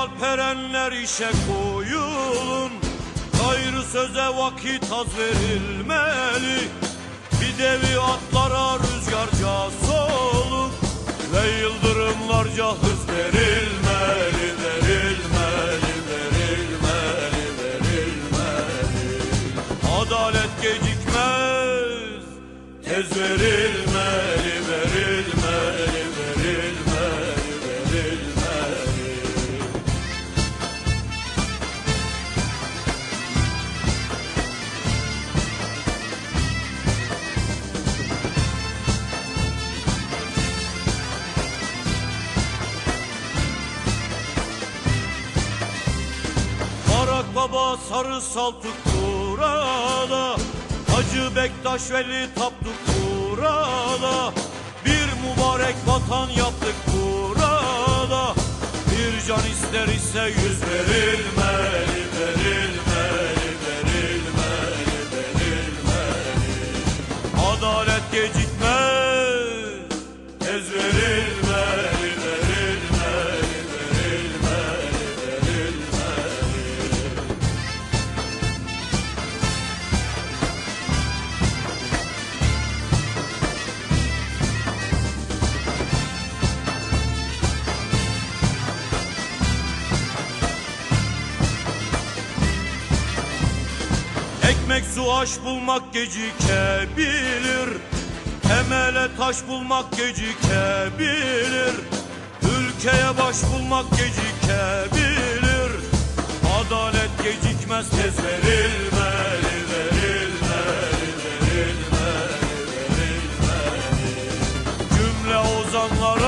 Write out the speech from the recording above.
alperenler işe koyulun. Gayrı söze vakit az verilmeli. Bir devi atlara rüzgarca soluk Ve yıldırımlarca hız verilmeli Verilmeli, verilmeli, verilmeli. Adalet gecikmez Tez verilmeli, Baba sarı saltık burada. Hacı Bektaş Veli taptık burada. Bir mübarek vatan yaptık burada. Bir can ister ise yüz verilmeli Verilmeli, verilmeli, verilmeli. Adalet gecikmez Ekmek su aş bulmak gecikebilir Temele taş bulmak gecikebilir Ülkeye baş bulmak gecikebilir Adalet gecikmez tez verilmeli verilmeli verilmeli verilmeli Cümle ozanlar